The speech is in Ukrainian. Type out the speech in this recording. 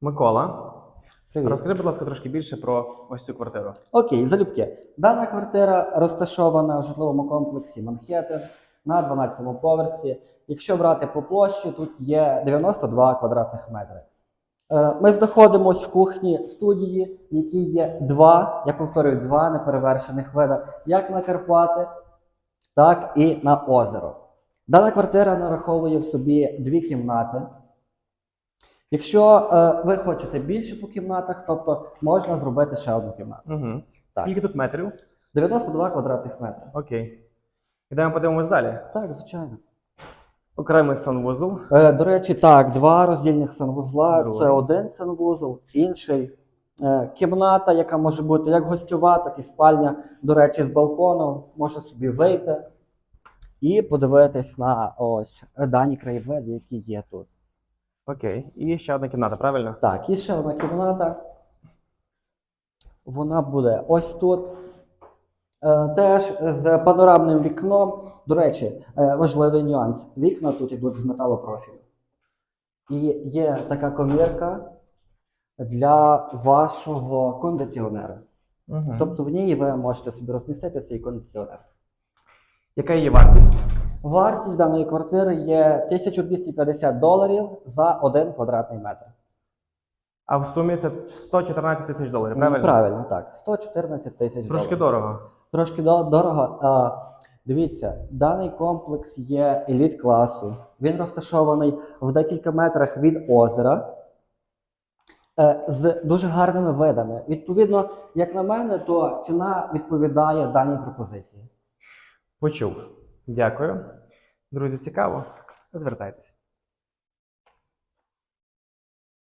Микола, Привіт. розкажи, будь ласка, трошки більше про ось цю квартиру. Окей, залюбки. Дана квартира розташована в житловому комплексі Манхеттен на 12-му поверсі. Якщо брати по площі, тут є 92 квадратних метри. Е, Ми знаходимося в кухні студії, в якій є два, я повторюю, два неперевершених вида, як на Карпати, так і на озеро. Дана квартира нараховує в собі дві кімнати. Якщо е, ви хочете більше по кімнатах, тобто можна зробити ще одну кімнату. Угу. Так. Скільки тут метрів? 92 квадратних метри. Окей. Ідемо подивимось далі. Так, звичайно. Окремий санвузол. Е, до речі, так, два роздільних санвузла. Другий. Це один санвузол, інший. Е, кімната, яка може бути як гостьова, так і спальня. До речі, з балкону може собі вийти і подивитись на ось дані краєвиди, які є тут. Окей. І ще одна кімната, правильно? Так, і ще одна кімната. Вона буде ось тут. Е, Теж з панорамним вікном. До речі, е, важливий нюанс. Вікна тут йдуть з металопрофілю. І є така комірка для вашого кондиціонера. Угу. Тобто в ній ви можете собі розмістити свій кондиціонер. Яка її вартість? Вартість даної квартири є 1250 доларів за один квадратний метр. А в сумі це 114 тисяч доларів, правильно? Правильно, так. 114 тисяч Трошки доларів. дорого. Трошки до- дорого. А, дивіться, даний комплекс є еліт класу. Він розташований в декілька метрах від озера е, з дуже гарними видами. Відповідно, як на мене, то ціна відповідає даній пропозиції. Почув. Дякую. Друзі, цікаво. Звертайтеся.